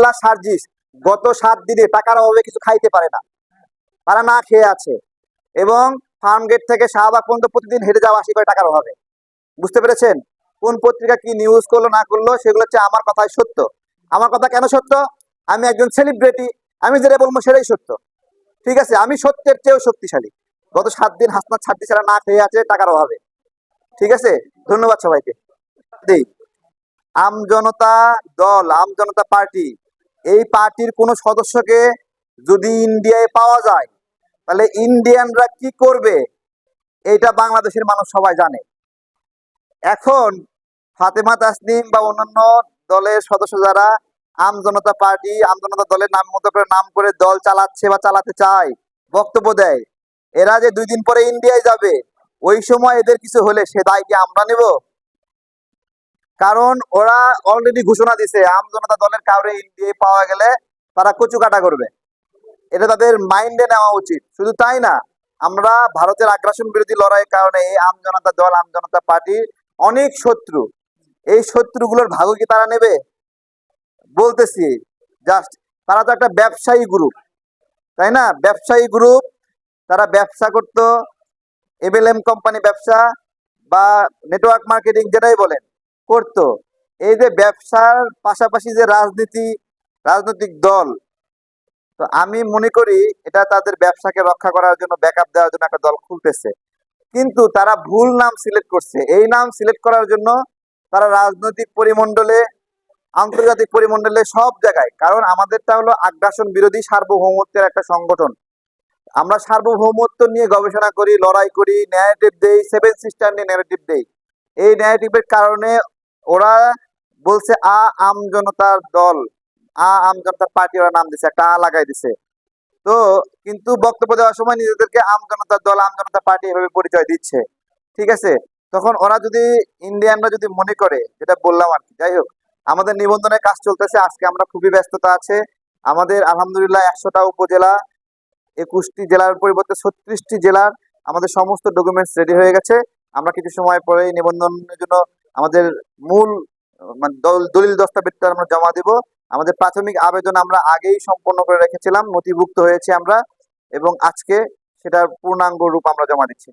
মোল্লা সার্জিস, গত সাত দিনে টাকার অভাবে কিছু খাইতে পারে না। তারা না খেয়ে আছে এবং ফার্ম গেট থেকে শাহবাগ পর্যন্ত প্রতিদিন হেঁটে যাওয়া আসি করে টাকার অভাবে। বুঝতে পেরেছেন? কোন পত্রিকা কি নিউজ করল, না করল, সেগুলো হচ্ছে আমার কথাই সত্য। আমার কথা কেন সত্য? আমি একজন সেলিব্রিটি আমি যেটা বলব সেটাই সত্য। ঠিক আছে, আমি সত্যের চেয়েও শক্তিশালী। গত সাত দিন হাসনাত ছাব্বিশ ছাড়া না খেয়ে আছে টাকার অভাবে। ঠিক আছে? ধন্যবাদ সবাইকে। আম জনতা দল, আম জনতা পার্টি এই পার্টির কোন সদস্যকে যদি ইন্ডিয়ায় পাওয়া যায়, তাহলে ইন্ডিয়ানরা কি করবে? এটা বাংলাদেশের মানুষ সবাই জানে। এখন ফাতেমা তাসনিম বা অন্যান্য দলের সদস্য যারা, আম জনতা পার্টি, আম জনতা দলের নাম মতো করে নাম করে দল চালাচ্ছে বা চালাতে চায়, বক্তব্য দেয়, এরা যে দুই দিন পরে ইন্ডিয়ায় যাবে, ওই সময় এদের কিছু হলে সে দায় কি আমরা নেব? কারণ ওরা অলরেডি ঘোষণা দিছে, আম জনতা দলের কাউরে ইন্ডিয়ায় পাওয়া গেলে তারা কচু কাটা করবে। এটা তাদের মাইন্ডে নেওয়া উচিত। শুধু তাই না, আমরা ভারতের আগ্রাসন বিরোধী লড়াইয়ের কারণে এই আম জনতা দল, আম জনতা পার্টির অনেক শত্রু। এই শত্রুগুলোর ভাগ কি তারা নেবে? বলতেছি জাস্ট তারা তো একটা ব্যবসায়ী গ্রুপ তাই না? ব্যবসায়ী গ্রুপ তারা ব্যবসা করতো এমএলএম কোম্পানি ব্যবসা বা নেটওয়ার্ক মার্কেটিং যেটাই বলেন। করতো। এই যে ব্যবসার পাশাপাশি যে রাজনীতি, রাজনৈতিক দল, তো আমি মনে করি এটা তাদের ব্যবসাকে রক্ষা করার জন্য ব্যাকআপ দেওয়ার জন্য একটা দল খুলতেছে। কিন্তু তারা ভুল নাম সিলেক্ট করছে। এই নাম সিলেক্ট করার জন্য তারা রাজনৈতিক পরিমণ্ডলে, আন্তর্জাতিক পরিমণ্ডলে সব জায়গায়, কারণ আমাদেরটা হলো আগ্রাসন বিরোধী সার্বভৌমত্বের একটা সংগঠন। আমরা সার্বভৌমত্ব নিয়ে গবেষণা করি, লড়াই করি ন্যারেটিভ দেই সেভেন সিস্টার নিয়ে ন্যারেটিভ দেই। এই ন্যারেটিভের কারণে ওরা বলছে, আ আম জনতার দল, আ আম জনতার পার্টি ওরা নাম দিছে, একটা আ লাগাই দিছে। তো কিন্তু বক্তব্য দেওয়ার সময় নিজেদেরকে আম জনতার দল, আম জনতা পার্টি এভাবে পরিচয় দিচ্ছে। ঠিক আছে? তখন ওরা যদি ইন্ডিয়ানরা যদি মনে করে, যেটা বললাম আর কি, যাই হোক, আমাদের নিবন্ধনের কাজ চলতেছে, আজকে আমরা খুবই ব্যস্ততা আছে। আমাদের আলহামদুলিল্লাহ একশোটা উপজেলা, একুশটি জেলার পরিবর্তে ছত্রিশটি জেলার আমাদের সমস্ত ডকুমেন্টস রেডি হয়ে গেছে। আমরা কিছু সময় পরে নিবন্ধনের জন্য আমাদের মূল মানে দল- দলিল দস্তাবেজটা আমরা জমা দিব। আমাদের প্রাথমিক আবেদন আমরা আগেই সম্পন্ন করে রেখেছিলাম, নথিভুক্ত হয়েছে আমরা এবং আজকে সেটার পূর্ণাঙ্গ রূপ আমরা জমা দিচ্ছি।